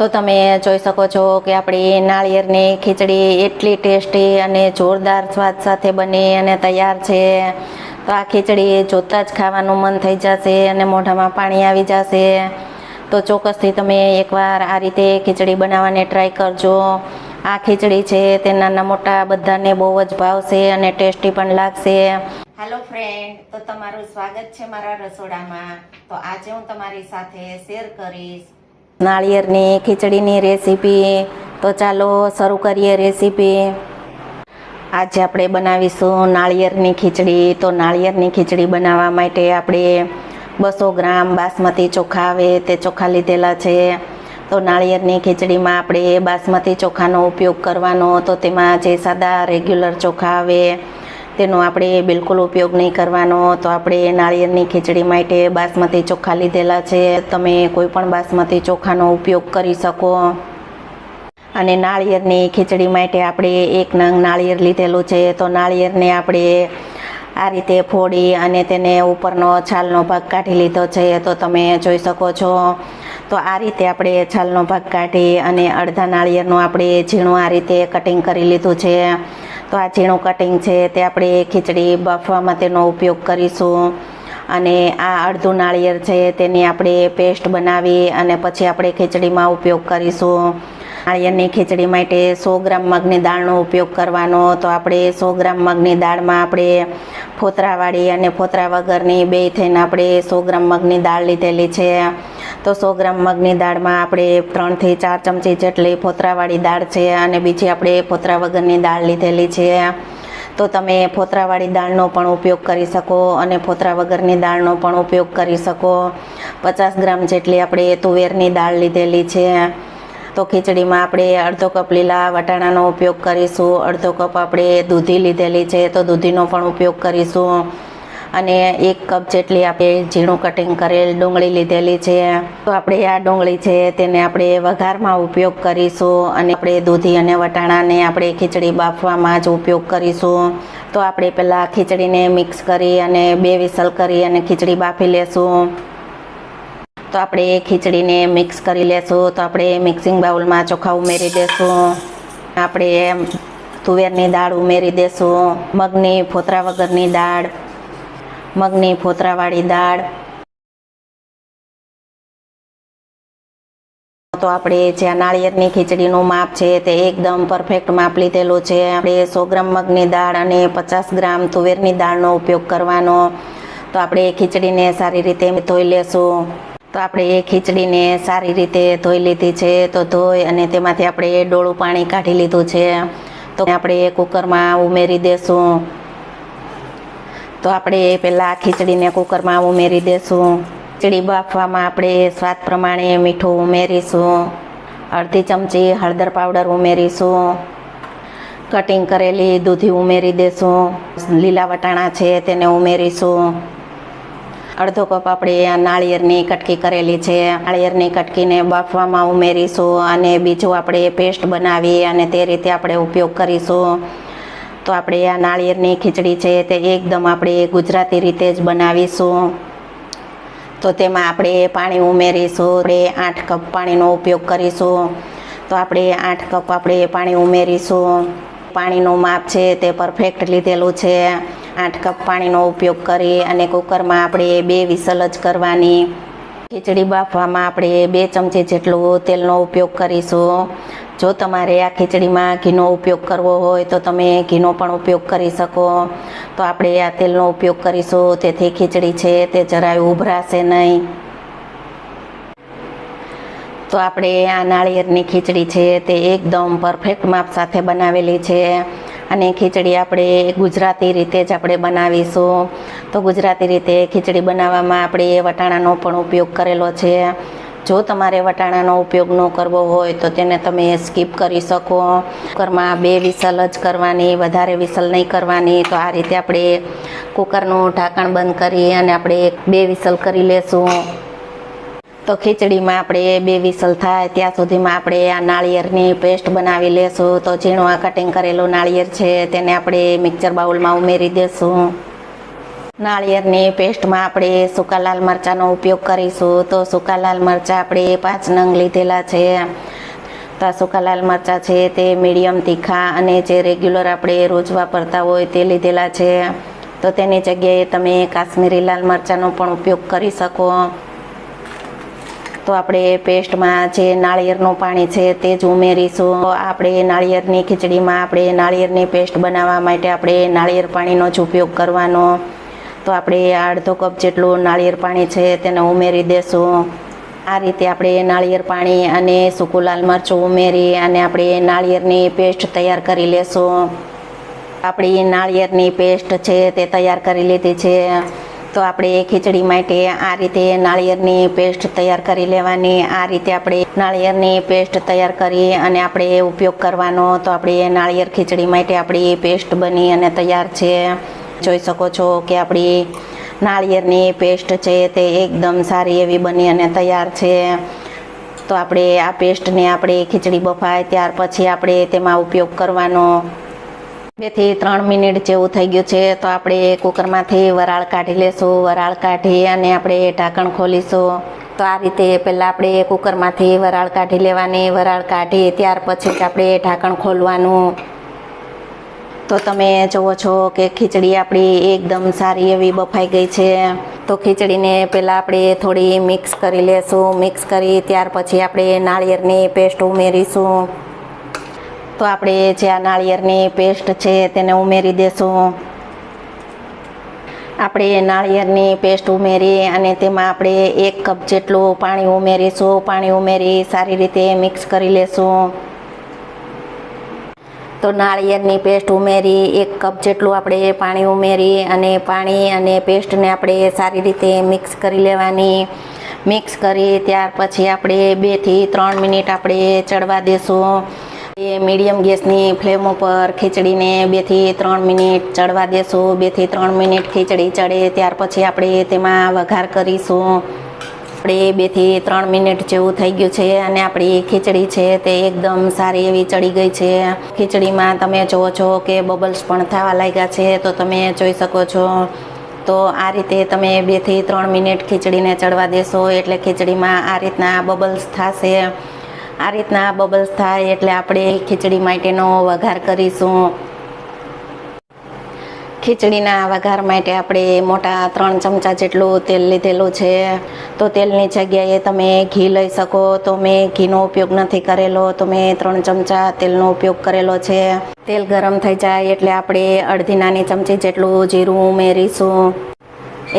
તો તમે જોઈ શકો છો કે આપણી નાળિયેરની ખીચડી એટલી ટેસ્ટી અને જોરદાર સ્વાદ સાથે બની અને તૈયાર છે. તો આ ખીચડી જોતાં જ ખાવાનું મન થઈ જશે અને મોઢામાં પાણી આવી જશે. તો ચોક્કસથી તમે એકવાર આ રીતે ખીચડી બનાવવાની ટ્રાય કરજો. આ ખીચડી છે તે નાના મોટા બધાને બહુ જ ભાવશે અને ટેસ્ટી પણ લાગશે. હેલો ફ્રેન્ડ તો તમારું સ્વાગત છે મારા રસોડામાં. તો આજે હું તમારી સાથે શેર કરીશ નાળિયેરની ખીચડીની રેસીપી. તો ચાલો શરૂ કરીએ રેસીપી. આજે આપણે બનાવીશું નાળિયેરની ખીચડી. તો નાળિયેરની ખીચડી બનાવવા માટે આપણે બસો ગ્રામ બાસમતી ચોખા આવે, તે ચોખા લીધેલા છે. તો નાળિયેરની ખીચડીમાં આપણે બાસમતી ચોખાનો ઉપયોગ કરવાનો. તો તેમાં જે સાદા રેગ્યુલર ચોખા આવે તેનો આપણે બિલકુલ ઉપયોગ નહીં કરવાનો. તો આપણે નાળિયેરની ખીચડી માટે બાસમતી ચોખા લીધેલા છે. તમે કોઈ પણ બાસમતી ચોખાનો ઉપયોગ કરી શકો. અને નાળિયેરની ખીચડી માટે આપણે એક નંગ નાળિયેર લીધેલું છે. તો નાળિયેરને આપણે આ રીતે ફોડી અને તેને ઉપરનો છાલનો ભાગ કાઢી લીધો છે. તો તમે જોઈ શકો છો. તો આ રીતે આપણે છાલનો ભાગ કાઢી અને અડધા નાળિયેરનું આપણે ઝીણું આ રીતે કટિંગ કરી લીધું છે. તો આ ઝીણું કટિંગ છે તે આપણે ખીચડી બાફવામાં તેનો ઉપયોગ કરીશું. અને આ અડધું નાળિયેર છે તેની આપણે પેસ્ટ બનાવી અને પછી આપણે ખીચડીમાં ઉપયોગ કરીશું. નાળિયેરની ખીચડી માટે સો ગ્રામ મગની દાળનો ઉપયોગ કરવાનો. તો આપણે સો ગ્રામ મગની દાળમાં આપણે ફોતરાવાળી અને ફોતરા વગરની બે થઈને આપણે સો ગ્રામ મગની દાળ લીધેલી છે. તો સો ગ્રામ મગની દાળમાં આપણે ત્રણથી ચાર ચમચી જેટલી ફોતરાવાળી દાળ છે અને બીજી આપણે ફોતરા વગરની દાળ લીધેલી છે. તો તમે ફોતરાવાળી દાળનો પણ ઉપયોગ કરી શકો અને ફોતરા વગરની દાળનો પણ ઉપયોગ કરી શકો. પચાસ ગ્રામ જેટલી આપણે તુવેરની દાળ લીધેલી છે. તો ખીચડીમાં આપણે અડધો કપ લીલા વટાણાનો ઉપયોગ કરીશું, અડધો કપ આપણે દૂધી લીધેલી છે તો દૂધીનો પણ ઉપયોગ કરીશું. અને એક કપ જેટલી આપણે ઝીણું કટિંગ કરેલ ડુંગળી લીધેલી છે. તો આપણે આ ડુંગળી છે તેને આપણે વઘારમાં ઉપયોગ કરીશું અને આપણે દૂધી અને વટાણાને આપણે ખીચડી બાફવામાં જ ઉપયોગ કરીશું. તો આપણે પહેલાં ખીચડીને મિક્સ કરી અને બે વિસલ કરી અને ખીચડી બાફી લેશું. તો આપણે ખીચડીને મિક્સ કરી લેશું. તો આપણે મિક્સિંગ બાઉલમાં ચોખા ઉમેરી દેશું. આપણે તુવેરની દાળ ઉમેરી દેશું. મગની ફોતરા વગરની દાળ. મગની ફોતરાવાળી દાળ. તો આપણે જે નાળિયેરની ખીચડીનું માપ છે તે એકદમ પરફેક્ટ માપ લીધેલું છે. આપણે સો ગ્રામ મગની દાળ અને પચાસ ગ્રામ તુવેરની દાળનો ઉપયોગ કરવાનો. તો આપણે ખીચડીને સારી રીતે ધોઈ લેશું. તો આપણે એ ખીચડીને સારી રીતે ધોઈ લીધી છે. તો ધોઈ અને તેમાંથી આપણે ડોળું પાણી કાઢી લીધું છે. તો આપણે એ કુકરમાં ઉમેરી દેશું. તો આપણે પહેલાં ખીચડીને કુકરમાં ઉમેરી દેશું. ખીચડી બાફવામાં આપણે સ્વાદ પ્રમાણે મીઠું ઉમેરીશું. અડધી ચમચી હળદર પાવડર ઉમેરીશું. કટિંગ કરેલી દૂધી ઉમેરી દેશું. લીલા વટાણા છે તેને ઉમેરીશું. અડધો કપ આપણે આ નાળિયેરની કટકી કરેલી છે. નાળિયેરની કટકીને બાફવામાં ઉમેરીશું અને બીજું આપણે પેસ્ટ બનાવી અને તે રીતે આપણે ઉપયોગ કરીશું. તો આપણે આ નાળિયેરની ખીચડી છે તે એકદમ આપણે ગુજરાતી રીતે જ બનાવીશું. તો તેમાં આપણે પાણી ઉમેરીશું. આપણે આઠ કપ પાણીનો ઉપયોગ કરીશું. તો આપણે આઠ કપ આપણે પાણી ઉમેરીશું. પાણીનું માપ છે તે પરફેક્ટ લીધેલું છે. આઠ કપ પાણીનો ઉપયોગ કરી અને કુકરમાં આપણે બે વિસલ જ કરવાની. ખીચડી બાફવામાં આપણે બે ચમચી જેટલું તેલનો ઉપયોગ કરીશું. જો તમારે આ ખીચડીમાં ઘીનો ઉપયોગ કરવો હોય તો તમે ઘીનો પણ ઉપયોગ કરી શકો. તો આપણે આ તેલનો ઉપયોગ કરીશું. તેથી ખીચડી છે તે જરાય ઉભરાશે નહીં. તો આપણે આ નાળિયેરની ખીચડી છે તે એકદમ પરફેક્ટ માપ સાથે બનાવેલી છે. અને ખીચડી આપણે ગુજરાતી રીતે જ આપણે બનાવીશું. તો ગુજરાતી રીતે ખીચડી બનાવવામાં આપણે વટાણાનો પણ ઉપયોગ કરેલો છે. જો તમારે વટાણાનો ઉપયોગ ન કરવો હોય તો તેને તમે સ્કીપ કરી શકો. કુકરમાં બે વિસલ જ કરવાની, વધારે વિસલ નહીં કરવાની. તો આ રીતે આપણે કુકરનું ઢાંકણ બંધ કરી અને આપણે બે વિસલ કરી લેશું. તો ખીચડીમાં આપણે બે વિસલ થાય, ત્યાં સુધીમાં આપણે આ નાળિયેરની પેસ્ટ બનાવી લેશું. તો ઝીણું આ કટિંગ કરેલું નાળિયેર છે, તેને આપણે મિક્સર બાઉલમાં ઉમેરી દેશું. નાળિયેરની પેસ્ટમાં આપણે સૂકા લાલ મરચાંનો ઉપયોગ કરીશું. તો સૂકા લાલ મરચાં આપણે પાંચ નંગ લીધેલા છે. તો સૂકા લાલ મરચાં છે તે મીડિયમ તીખા અને જે રેગ્યુલર આપણે રોજ વાપરતા હોય તે લીધેલા છે. તો તેની જગ્યાએ તમે કાશ્મીરી લાલ મરચાંનો પણ ઉપયોગ કરી શકો. તો આપણે પેસ્ટમાં જે નાળિયેરનું પાણી છે તે જ ઉમેરીશું. આપણે નાળિયેરની ખીચડીમાં આપણે નાળિયેરની પેસ્ટ બનાવવા માટે આપણે નાળિયેર પાણીનો જ ઉપયોગ કરવાનો. તો આપણે અડધો કપ જેટલું નાળિયેર પાણી છે તેને ઉમેરી દેશું. આ રીતે આપણે નાળિયેર પાણી અને સૂકું લાલ મરચું ઉમેરી અને આપણે નાળિયેરની પેસ્ટ તૈયાર કરી લેશું. આપણી નાળિયેરની પેસ્ટ છે તે તૈયાર કરી લીધી છે. તો આપણે ખીચડી માટે આ રીતે નાળિયેરની પેસ્ટ તૈયાર કરી લેવાની. આ રીતે આપણે નાળિયેરની પેસ્ટ તૈયાર કરી અને આપણે ઉપયોગ કરવાનો. તો આપણે નાળિયેર ખીચડી માટે આપણી પેસ્ટ બની અને તૈયાર છે. જોઈ શકો છો કે આપણી નાળિયેરની પેસ્ટ છે તે એકદમ સારી એવી બની અને તૈયાર છે. તો આપણે આ પેસ્ટને આપણે ખીચડી બફાય ત્યાર પછી આપણે તેમાં ઉપયોગ કરવાનો. બેથી ત્રણ મિનિટ જેવું થઈ ગયું છે, તો આપણે કુકરમાંથી વરાળ કાઢી લેશું. વરાળ કાઢી અને આપણે ઢાંકણ ખોલીશું. તો આ રીતે પહેલાં આપણે કુકરમાંથી વરાળ કાઢી લેવાની. વરાળ કાઢી ત્યાર પછી જ આપણે ઢાંકણ ખોલવાનું. તો તમે જુઓ છો કે ખીચડી આપણી એકદમ સારી એવી બફાઈ ગઈ છે. તો ખીચડીને પહેલાં આપણે થોડી મિક્સ કરી લેશું. મિક્સ કરી ત્યાર પછી આપણે નાળિયેરની પેસ્ટ ઉમેરીશું. તો આપણે જે આ નાળિયેરની પેસ્ટ છે તેને ઉમેરી દેશું. આપણે નાળિયેરની પેસ્ટ ઉમેરી અને તેમાં આપણે એક કપ જેટલું પાણી ઉમેરીશું. પાણી ઉમેરી સારી રીતે મિક્સ કરી લેશું. તો નાળિયેરની પેસ્ટ ઉમેરી, એક કપ જેટલું આપણે પાણી ઉમેરી અને પાણી અને પેસ્ટને આપણે સારી રીતે મિક્સ કરી લેવાની. મિક્સ કરી ત્યાર પછી આપણે બેથી ત્રણ મિનિટ આપણે ચડવા દેશું. એ મીડિયમ ગેસની ફ્લેમ ઉપર ખીચડીને બેથી ત્રણ મિનિટ ચડવા દેશું. બેથી ત્રણ મિનિટ ખીચડી ચડે, ત્યાર પછી આપણે તેમાં વઘાર કરીશું. આપણે બેથી ત્રણ મિનિટ જેવું થઈ ગયું છે અને આપણી ખીચડી છે તે એકદમ સારી એવી ચડી ગઈ છે. ખીચડીમાં તમે જુઓ છો કે બબલ્સ પણ થવા લાગ્યા છે, તો તમે જોઈ શકો છો. તો આ રીતે તમે બેથી ત્રણ મિનિટ ખીચડીને ચડવા દેશો, એટલે ખીચડીમાં આ રીતના બબલ્સ થશે. આ રીતના બબલ્સ થાય એટલે આપણે ખીચડી માટેનો વઘાર કરીશું. ખીચડીના વઘાર માટે આપણે મોટા ત્રણ ચમચા જેટલું તેલ લીધેલું છે. તો તેલની જગ્યાએ તમે ઘી લઈ શકો. તો મેં ઘીનો ઉપયોગ નથી કરેલો. તો મેં ત્રણ ચમચા તેલનો ઉપયોગ કરેલો છે. તેલ ગરમ થઈ જાય એટલે આપણે અડધી નાની ચમચી જેટલું જીરું ઉમેરીશું.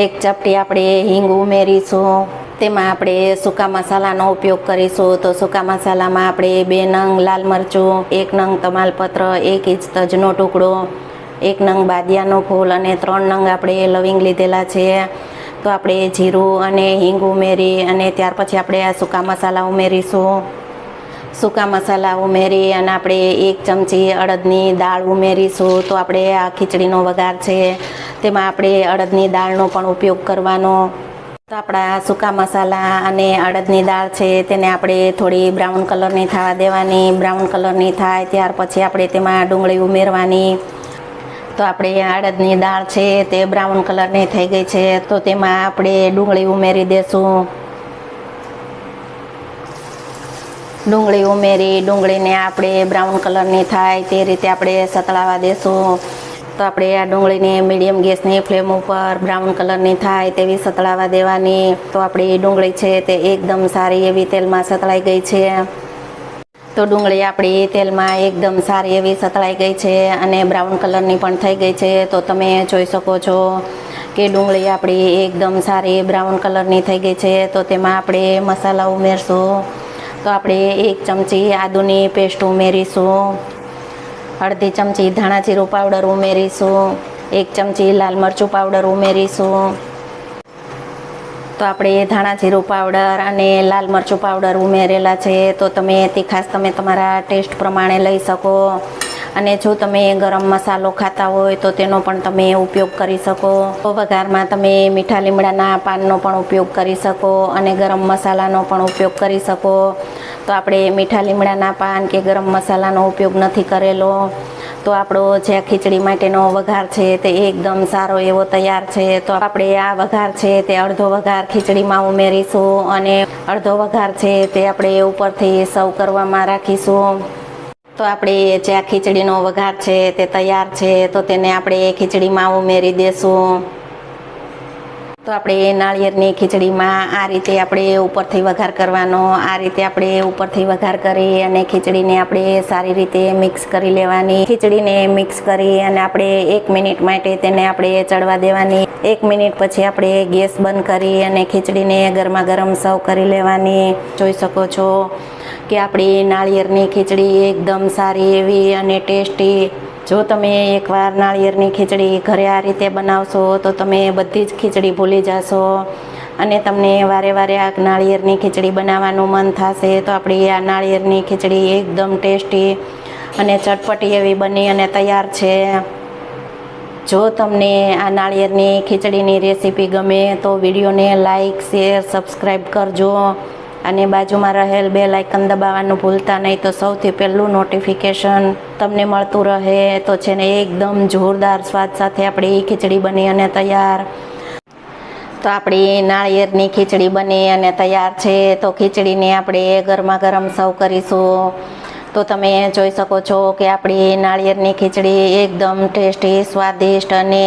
એક ચપટી આપણે હિંગ ઉમેરીશું. તેમાં આપણે સૂકા મસાલાનો ઉપયોગ કરીશું. તો સૂકા મસાલામાં આપણે બે નંગ લાલ મરચું, એક નંગ તમાલપત્ર, એક ઇંચ તજનો ટુકડો, એક નંગ બાદિયાનો ફૂલ અને ત્રણ નંગ આપણે લવિંગ લીધેલા છે. તો આપણે જીરું અને હિંગ ઉમેરી અને ત્યાર પછી આપણે આ સૂકા મસાલા ઉમેરીશું. સૂકા મસાલા ઉમેરી અને આપણે એક ચમચી અડદની દાળ ઉમેરીશું. તો આપણે આ ખીચડીનો વઘાર છે. તેમાં આપણે અડદની દાળનો પણ ઉપયોગ કરવાનો. તો આપણા સૂકા મસાલા અને અડદની દાળ છે, તેને આપણે થોડી બ્રાઉન કલરની થવા દેવાની. બ્રાઉન કલરની થાય ત્યાર પછી આપણે તેમાં ડુંગળી ઉમેરવાની. તો આપણે અડદની દાળ છે તે બ્રાઉન કલરની થઈ ગઈ છે, તો તેમાં આપણે ડુંગળી ઉમેરી દેશું. ડુંગળી ઉમેરી, ડુંગળીને આપણે બ્રાઉન કલરની થાય તે રીતે આપણે સતળાવા દેશું. તો આપણે આ ડુંગળીને મીડિયમ ગેસની ફ્લેમ ઉપર બ્રાઉન કલરની થાય તેવી સતળાવા દેવાની. તો આપણી ડુંગળી છે તે એકદમ સારી એવી તેલમાં સતળાઈ ગઈ છે. તો ડુંગળી આપણી તેલમાં એકદમ સારી એવી સતળાઈ ગઈ છે અને બ્રાઉન કલરની પણ થઈ ગઈ છે. તો તમે જોઈ શકો છો કે ડુંગળી આપણી એકદમ સારી બ્રાઉન કલરની થઈ ગઈ છે. તો તેમાં આપણે મસાલા ઉમેરશું. તો આપણે એક ચમચી આદુની પેસ્ટ ઉમેરીશું. અડધી ચમચી, ધાણા જીરું પાવડર ઉમેરીશું, એક ચમચી લાલ મરચું પાવડર ઉમેરીશું. તો આપણે ધાણા જીરું પાવડર અને લાલ મરચું પાવડર ઉમેરેલા છે. તો તમે તીખાસ તમે તમારા ટેસ્ટ પ્રમાણે લઈ શકો. અને જો તમે ગરમ મસાલો ખાતા હોય તો તેનો પણ તમે ઉપયોગ કરી શકો. વઘારમાં તમે મીઠા લીમડાના પાનનો પણ ઉપયોગ કરી શકો અને ગરમ મસાલાનો પણ ઉપયોગ કરી શકો. તો આપણે મીઠા લીમડાના પાન કે ગરમ મસાલાનો ઉપયોગ નથી કરેલો. તો આપણો જે ખીચડી માટેનો વઘાર છે તે એકદમ સારો એવો તૈયાર છે. તો આપણે આ વઘાર છે તે અડધો વઘાર ખીચડીમાં ઉમેરીશું અને અડધો વઘાર છે તે આપણે ઉપરથી સર્વ કરવામાં રાખીશું. તો આપણે જે આ ખીચડીનો વઘાર છે તે તૈયાર છે, તો તેને આપણે ખીચડીમાં ઉમેરી દેશું. તો આપણે નાળિયેરની ખીચડીમાં આ રીતે આપણે ઉપરથી વઘાર કરવાનો, આ રીતે આપણે ઉપરથી વઘાર કરી અને ખીચડીને આપણે સારી રીતે મિક્સ કરી લેવાની. ખીચડીને મિક્સ કરી અને આપણે એક મિનિટ માટે તેને આપણે ચડવા દેવાની. એક મિનિટ પછી આપણે ગેસ બંધ કરી અને ખીચડીને ગરમા ગરમ સર્વ કરી લેવાની. જોઈ શકો છો કે આપણી નાળિયેરની ખીચડી એકદમ સારી એવી અને ટેસ્ટી. જો તમે એકવાર નાળિયેરની ખીચડી ઘરે આ રીતે બનાવશો, તો તમે બધી જ ખીચડી ભૂલી જશો. અને તમને વારે વારે આ નાળિયેરની ખીચડી બનાવવાનું મન થશે, તો આપણી આ નાળિયેરની ખીચડી એકદમ ટેસ્ટી અને ચટપટી એવી બની અને તૈયાર છે. જો તમને આ નાળિયેરની ખીચડીની રેસીપી ગમે, તો વિડીયોને લાઈક, શેર, સબસ્ક્રાઈબ કરજો. અને બાજુમાં રહેલ બે લાઇકન દબાવવાનું ભૂલતા નહીં તો સૌથી પહેલું નોટિફિકેશન તમને મળતું રહે. તો છે ને એકદમ જોરદાર સ્વાદ સાથે આપણી ખીચડી બની અને તૈયાર. તો આપણી નાળિયેરની ખીચડી બની અને તૈયાર છે. તો ખીચડીને આપણે ગરમા ગરમ સર્વ કરીશું. તો તમે જોઈ શકો છો કે આપણી નાળિયેરની ખીચડી એકદમ ટેસ્ટી, સ્વાદિષ્ટ અને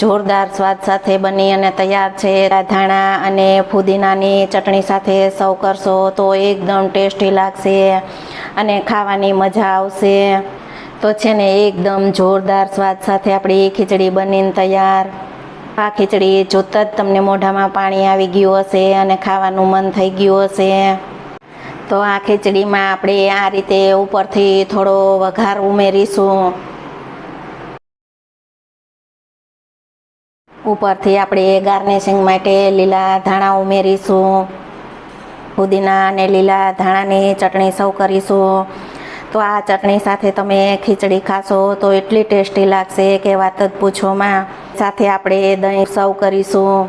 જોરદાર સ્વાદ સાથે બની અને તૈયાર છે. ધાણા અને ફુદીનાની ચટણી સાથે સર્વ કરશો તો એકદમ ટેસ્ટી લાગશે અને ખાવાની મજા આવશે. તો છે ને એકદમ જોરદાર સ્વાદ સાથે આપણી ખીચડી બનીને તૈયાર. આ ખીચડી જોતાં જ તમને મોઢામાં પાણી આવી ગયું હશે અને ખાવાનું મન થઈ ગયું હશે. તો આ ખીચડીમાં આપણે આ રીતે ઉપરથી થોડો વઘાર ઉમેરીશું. ઉપરથી આપણે ગાર્નિશિંગ માટે લીલા ધાણા ઉમેરીશું. પુદીના અને લીલા ધાણાની ચટણી સૌ કરીશું. તો આ ચટણી સાથે તમે ખીચડી ખાશો તો એટલી ટેસ્ટી લાગશે કે વાત જ પૂછોમાં. સાથે આપણે દહીં સર્વ કરીશું.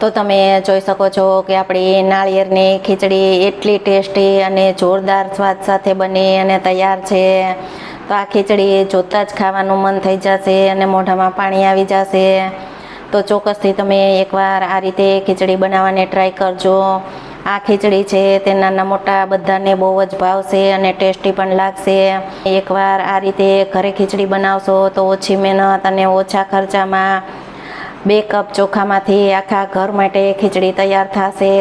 તો તમે જોઈ શકો છો કે આપણી નાળિયેરની ખીચડી એટલી ટેસ્ટી અને જોરદાર સ્વાદ સાથે બની અને તૈયાર છે. તો આ ખીચડી જોતાં જ ખાવાનું મન થઈ જશે અને મોઢામાં પાણી આવી જશે. તો ચોક્કસથી તમે એકવાર આ રીતે ખીચડી બનાવવાની ટ્રાય કરજો. આ ખીચડી છે તે નાના મોટા બધાને બહુ જ ભાવશે અને ટેસ્ટી પણ લાગશે. એકવાર આ રીતે ઘરે ખીચડી બનાવશો તો ઓછી મહેનત અને ઓછા ખર્ચામાં બે કપ ચોખામાંથી આખા ઘર માટે ખીચડી તૈયાર થશે.